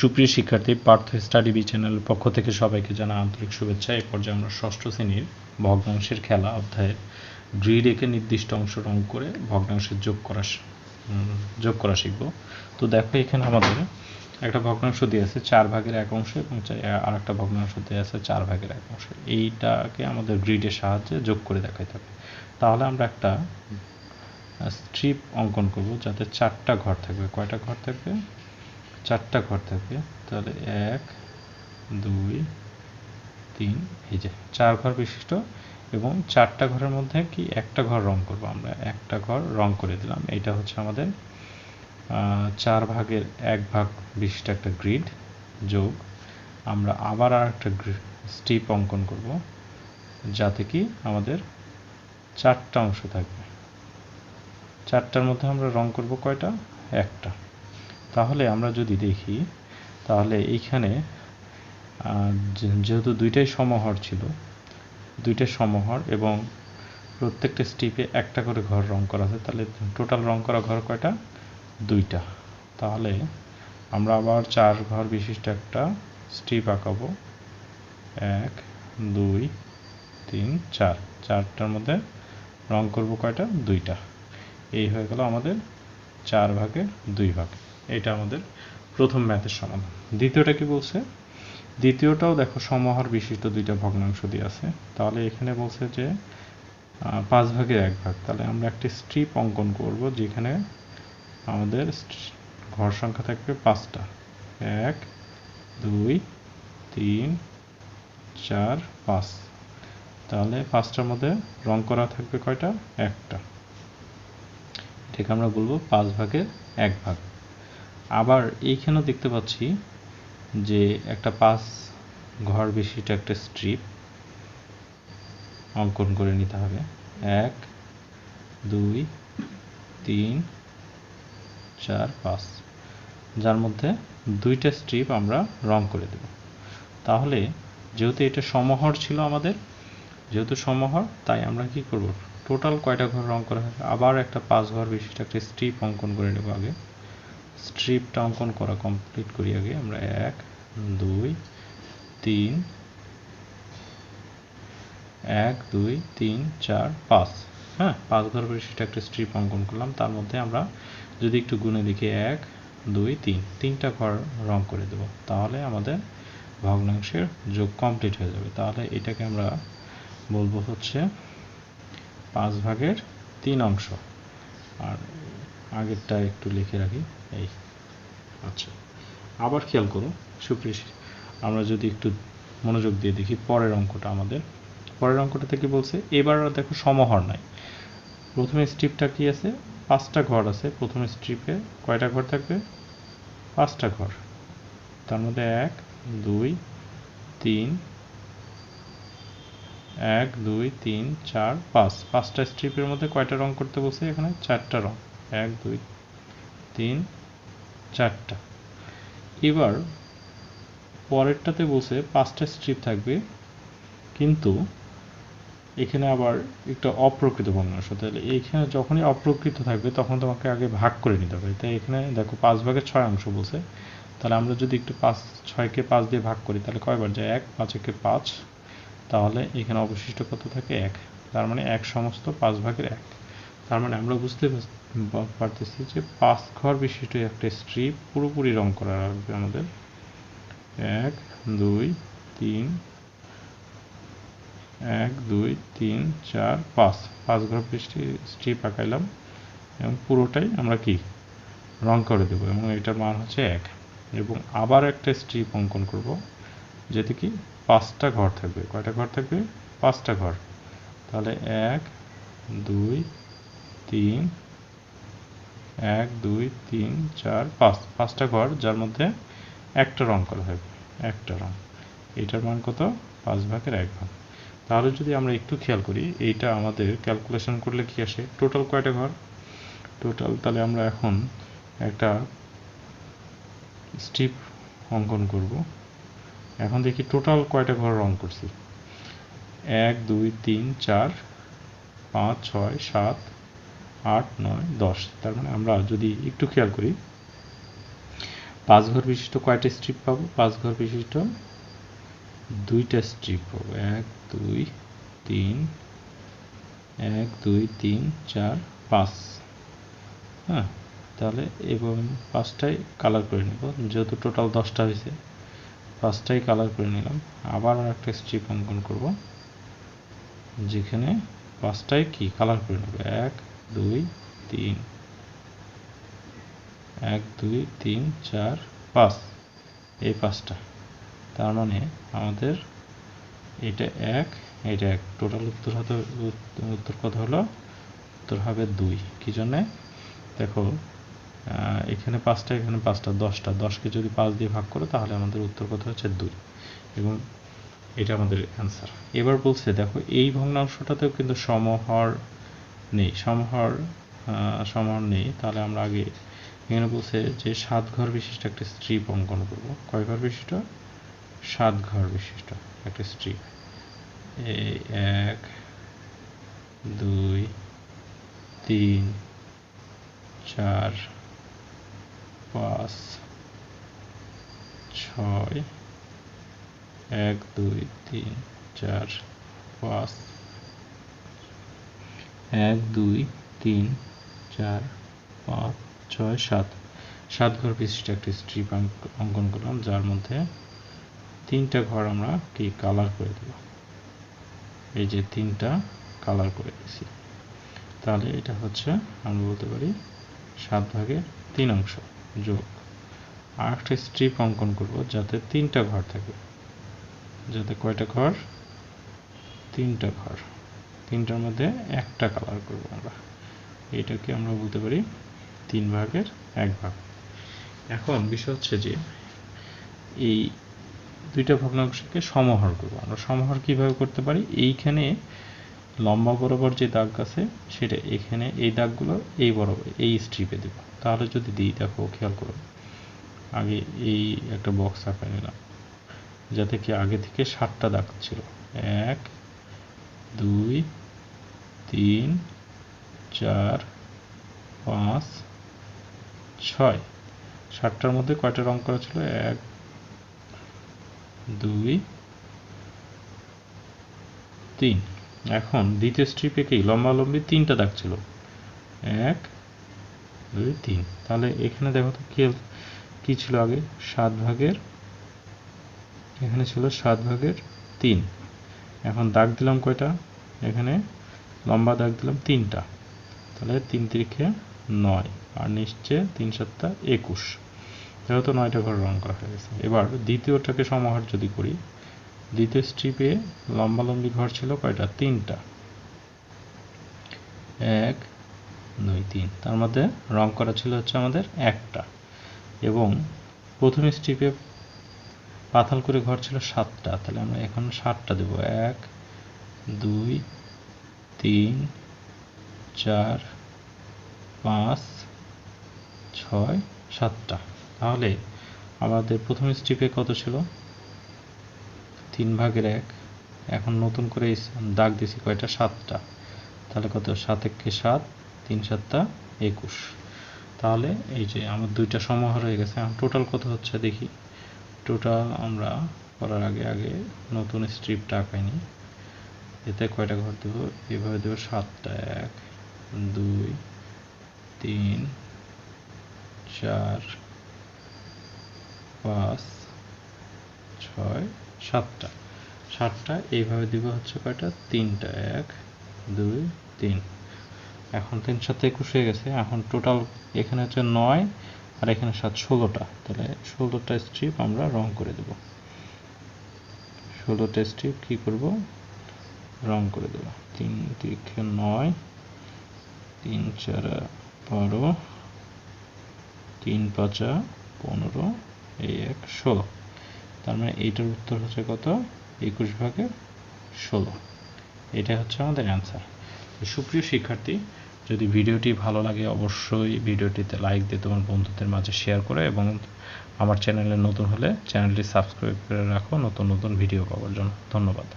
সুপ্রিয় শিক্ষার্থী, Partha study B চ্যানেলের পক্ষ থেকে সবাইকে জানা আন্তরিক শুভেচ্ছা। এই পর্যায়ে আমরা ষষ্ঠ শ্রেণির ভগ্নাংশের খেলা অধ্যায়ের গ্রিড একে নির্দিষ্ট অংশ রং করে ভগ্নাংশের যোগ করা যোগ করা শিখব। তো দেখো, এখানে আমাদের একটা ভগ্নাংশ দিয়ে আছে চার ভাগের এক অংশ এবং আর একটা ভগ্নাংশ দিয়ে আছে চার ভাগের এক অংশ। এইটাকে আমাদের গ্রিডের সাহায্যে যোগ করে দেখাইতে হবে। তাহলে আমরা একটা স্ট্রিপ অঙ্কন করব যাতে চারটা ঘর থাকবে। কয়টা ঘর থাকবে? চারটা ঘর থাকবে তাহলে এক, দুই, তিন, এই যে চার ঘর বিশিষ্ট এবং চারটা ঘরের মধ্যে কি একটা ঘর রং করব আমরা? একটা ঘর রং করে দিলাম। এটা হচ্ছে আমাদের চার ভাগের এক ভাগ বিশিষ্ট একটা গ্রিড যোগ আমরা আবার আর একটা স্ট্রিপ অঙ্কন করব, যাতে কি আমাদের চারটা অংশ থাকবে। চারটার মধ্যে আমরা রং করব কয়টা? একটা। তাহলে আমরা যদি দেখি, তাহলে এইখানে যেহেতু দুইটাই সমহর ছিল দুইটাই সমহর এবং প্রত্যেকটা স্ট্রিপে একটা করে ঘর রং করা আছে, তাহলে টোটাল রং করা ঘর কয়টা? দুইটা। তাহলে আমরা আবার চার ঘর বিশিষ্ট একটা স্ট্রিপ আঁকাবো। এক, দুই, তিন, চার। চারটার মধ্যে রং করব কয়টা? দুইটা। এই হয়ে গেল আমাদের চার ভাগে দুই ভাগ। এটা আমাদের প্রথম ম্যাথের সমাধান। দ্বিতীয়টা কি বলছে? দ্বিতীয়টাও দেখো সমহার বিশিষ্ট দুইটা ভগ্নাংশ দিয়ে আছে। তাহলে এখানে বলছে যে পাঁচ ভাগের এক ভাগ। তাহলে আমরা একটি স্ট্রিপ অঙ্কন করব যেখানে আমাদের ঘর সংখ্যা থাকবে পাঁচটা। এক, দুই, তিন, চার, পাঁচ। তাহলে পাঁচটার মধ্যে রং করা থাকবে কয়টা? একটা। ঠিক আমরা বলব পাঁচ ভাগের এক ভাগ। আবার এইখানেও দেখতে পাচ্ছি যে একটা পাঁচ ঘর বিশিষ্ট একটা স্ট্রিপ অঙ্কন করে নিতে হবে। এক, দুই, তিন, চার, পাঁচ। যার মধ্যে দুইটা স্ট্রিপ আমরা রং করে দেব। তাহলে যেহেতু এটা সমহর ছিল আমাদের, যেহেতু সমহর, তাই আমরা কি করব? টোটাল কয়টা ঘর রং করা হবে আবার একটা পাঁচ ঘর বিশিষ্ট একটা স্ট্রিপ অঙ্কন করে নেব আগে। স্ট্রিপটা অঙ্কন করা কমপ্লিট করি আগে। আমরা এক, দুই, তিন, এক, দুই, তিন, চার, পাঁচ। হ্যাঁ পাঁচ ঘর বিশিষ্ট একটা স্ট্রিপ অঙ্কন করলাম। তার মধ্যে আমরা যদি একটু গুণে দেখি এক, দুই, তিন, তিনটা ঘর রং করে দেব, তাহলে আমাদের ভগ্নাংশের যোগ কমপ্লিট হয়ে যাবে। তাহলে এটাকে আমরা বলব হচ্ছে পাঁচ ভাগের তিন অংশ। আর আগেরটা একটু লিখে রাখি। এই আচ্ছা। আবার খেয়াল করো, সুপ্রিয় আমরা যদি একটু মনোযোগ দিয়ে দেখি পরের অঙ্কটা আমাদের। পরের অঙ্কটা থেকে বলছে? এবার দেখো সমহর নাই। প্রথমে স্ট্রিপটা কি আছে? পাঁচটা ঘর আছে। প্রথমে স্ট্রিপে কয়টা ঘর থাকবে? পাঁচটা ঘর। তার মধ্যে এক, দুই, তিন, এক, দুই, তিন, চার, পাঁচ। পাঁচটা স্ট্রিপের মধ্যে কয়টা রং করতে বলছে এখানে? চারটা রং। এক, দুই, তিন, চারটা। এবার পরেরটাতে বসে পাঁচটা স্ট্রিপ থাকবে, কিন্তু এখানে আবার একটা অপ্রকৃত ভগ্নাংশ তাহলে এইখানে যখনই অপ্রকৃত থাকবে, তখন তোমাকে আগে ভাগ করে নিতে হবে। তাই এখানে দেখো পাঁচ ভাগের ছয় অংশ বলছে। তাহলে আমরা যদি একটু পাঁচ, ছয়কে পাঁচ দিয়ে ভাগ করি, তাহলে কয়বার যায়? এক, পাঁচ, একে পাঁচ। তাহলে এখানে অবশিষ্ট কত থাকে? এক। তার মানে এক সমস্ত পাঁচ ভাগের এক। তার মানে আমরা বুঝতে পারতেছি যে পাঁচ ঘর বিশিষ্ট একটা স্ট্রিপ পুরোপুরি রং করা লাগবে আমাদের। এক, দুই, তিন, এক, দুই, তিন, চার, পাঁচ। পাঁচ ঘর বৃষ্টি স্ট্রিপ আঁকাইলাম এবং পুরোটাই আমরা কি? রং করে দেবো এবং এটার মান হচ্ছে এক। এবং আবার একটা স্ট্রিপ অঙ্কন করব, যেতে কি? পাঁচটা ঘর থাকবে। কয়টা ঘর থাকবে? পাঁচটা ঘর। তাহলে এক, দুই তিন, এক, দুই, তিন, চার, পাঁচ। পাঁচটা ঘর যার মধ্যে একটা রং করা হবে, একটা রং। এটার মান কত? পাঁচ ভাগের এক ভাগ। তাহলে যদি আমরা একটু খেয়াল করি, এইটা আমাদের ক্যালকুলেশন করলে কি আসে? টোটাল কয়টা ঘর? টোটাল তাহলে আমরা এখন একটা স্ট্রিপ অঙ্কন করব। এখন দেখি টোটাল কয়টা ঘর রং করছি? এক, দুই, তিন, চার, পাঁচ, ছয়, সাত আট, নয়, দশ, তার মানে আমরা যদি একটু খেয়াল করি পাঁচ ঘর বিশিষ্ট কয়টা স্ট্রিপ পাবো? পাঁচ ঘর বিশিষ্ট দুইটা স্ট্রিপ পাবো। এক, দুই, তিন, এক, দুই, তিন, চার, পাঁচ। হ্যাঁ তাহলে এবং পাঁচটাই কালার করে নেব। যেহেতু টোটাল দশটা হয়েছে, পাঁচটাই কালার করে নিলাম। আবার একটা স্ট্রিপ অঙ্কন করব, যেখানে পাঁচটাই কি? কালার করে নেব। এক দুই, তিন। এক, দুই, তিন, চার, পাঁচ। এই পাঁচটা। তার মানে আমাদের এটা এক এটা এক। টোটাল উত্তর হতে, উত্তর কত হলো? উত্তর হবে দুই। কী জন্যে? দেখো এখানে পাঁচটা এখানে পাঁচটা, দশটা। দশকে যদি পাঁচ দিয়ে ভাগ করো, তাহলে আমাদের উত্তর কত হচ্ছে? দুই। এবং এটা আমাদের অ্যান্সার এবার বলছে, দেখো, এই ভগ্নাংশটাতেও কিন্তু সমহর নেই সমহর সমহর নেই, তাহলে আমরা আগে এখানে বলছে যে সাত ঘর বিশিষ্ট একটা স্ট্রিপ অঙ্কন করব। কয় ঘর বিশিষ্ট? সাত ঘর বিশিষ্ট একটা স্ট্রিপ এই এক, দুই, তিন, চার, পাঁচ, ছয়, এক, দুই, তিন, চার, পাঁচ এক, দুই, তিন, চার, পাঁচ, ছয়, সাত। সাত ঘর বিশিষ্ট একটি স্ট্রিপ অঙ্কন করলাম, যার মধ্যে তিনটা ঘর আমরা কি কালার করে দেব এই যে তিনটা কালার করে দিয়েছি। তাহলে এটা হচ্ছে, আমরা বলতে পারি, সাত ভাগের তিন অংশ যোগ। আর একটা স্ট্রিপ অঙ্কন করব, যাতে তিনটা ঘর থাকে। যাতে কয়টা ঘর? তিনটা ঘর। তিনটার মধ্যে একটা কালার করব আমরা। এটাকে আমরা বলতে পারি তিন ভাগের এক ভাগ। এখন বিষয় হচ্ছে যে, এই দুইটা ভগ্নাংশকে সমহর করব আমরা। সমহর কীভাবে করতে পারি? এইখানে লম্বা বরাবর যে দাগ আছে, সেটা এখানে এই দাগগুলো এই বরাবর, এই স্ট্রিপে দেব। তাহলে যদি দিই, দেখো, খেয়াল করো। আগে এই একটা বক্স আঁকা নিলাম, যাতে কি আগে থেকে সাতটা দাগ ছিল। এক দুই, তিন, চার, পাঁচ, ছয়। সাতটার মধ্যে কয়টা রং করা ছিল? এক, দুই, তিন। এখন দ্বিতীয় স্ট্রিপে কি লম্বালম্বি তিনটা দাগ ছিল। এক, দুই, তিন। তাহলে এখানে দেখো তো কি কি ছিল আগে? সাত ভাগের? এখানে ছিল সাত ভাগের তিন। এখন দাগ দিলাম কয়টা? এখানে লম্বা দাগ দিলাম তিনটা। তাহলে তিন তিরিখে নয়। আর নিশ্চে তিন সাতটা একুশ। যেহেতু নয়টা ঘর রং করা হয়ে গেছে। এবার দ্বিতীয়টাকে সমাহার যদি করি, দ্বিতীয় স্ট্রিপে লম্বালম্বি ঘর ছিল কয়টা? তিনটা। এক, দুই, তিন। তার মধ্যে রং করা ছিল হচ্ছে আমাদের একটা। এবং প্রথম স্ট্রিপে পাথাল করে ঘর ছিল সাতটা, তাহলে আমরা এখন সাতটা দেব। এক, দুই, তিন, চার, পাঁচ, ছয়, সাতটা। তাহলে আমাদের প্রথম স্ট্রিপে কত ছিল? তিন ভাগের এক। এখন নতুন করে দাগ দিছি কয়টা? সাতটা। তাহলে কত? সাত একে সাত, তিন সাতটা, একুশ। তাহলে এই যে আমার দুইটা সমাহার হয়ে গেছে, এখন টোটাল কত হচ্ছে দেখি। টোটাল আমরা করার আগে আগে নতুন স্ট্রিপটা আঁকাইনি। এতে কয়টা ঘর দেবো? এভাবে দেবো সাতটা, এক, দুই, তিন, চার, পাঁচ, ছয়, সাতটা। সাতটা, এইভাবে দিব হচ্ছে কয়টা? তিনটা, এক, দুই, তিন। এখন তিন সাথে একুশ হয়ে গেছে। এখন টোটাল এখানে হচ্ছে নয় আর এখানে সাত ষোলোটা তাহলে ষোলোটা স্ট্রিপ আমরা রং করে দেব। ষোলোটা স্ট্রিপ কী করব? রং করে দেব। তিন তিরিখে নয়, তিন চার বারো, তিন পাঁচা পনেরো, এই এক ষোলো তার মানে এইটার উত্তর হচ্ছে কত? একুশ ভাগে ষোলো। এটা হচ্ছে আমাদের অ্যান্সার সুপ্রিয় শিক্ষার্থী যদি ভিডিওটি ভালো লাগে, অবশ্যই ভিডিওটিতে লাইক দিয়ে তোমার বন্ধুদের মাঝে শেয়ার করে এবং আমার চ্যানেলে নতুন হলে চ্যানেলটি সাবস্ক্রাইব করে রাখো, নতুন নতুন ভিডিও পাওয়ার জন্য। ধন্যবাদ।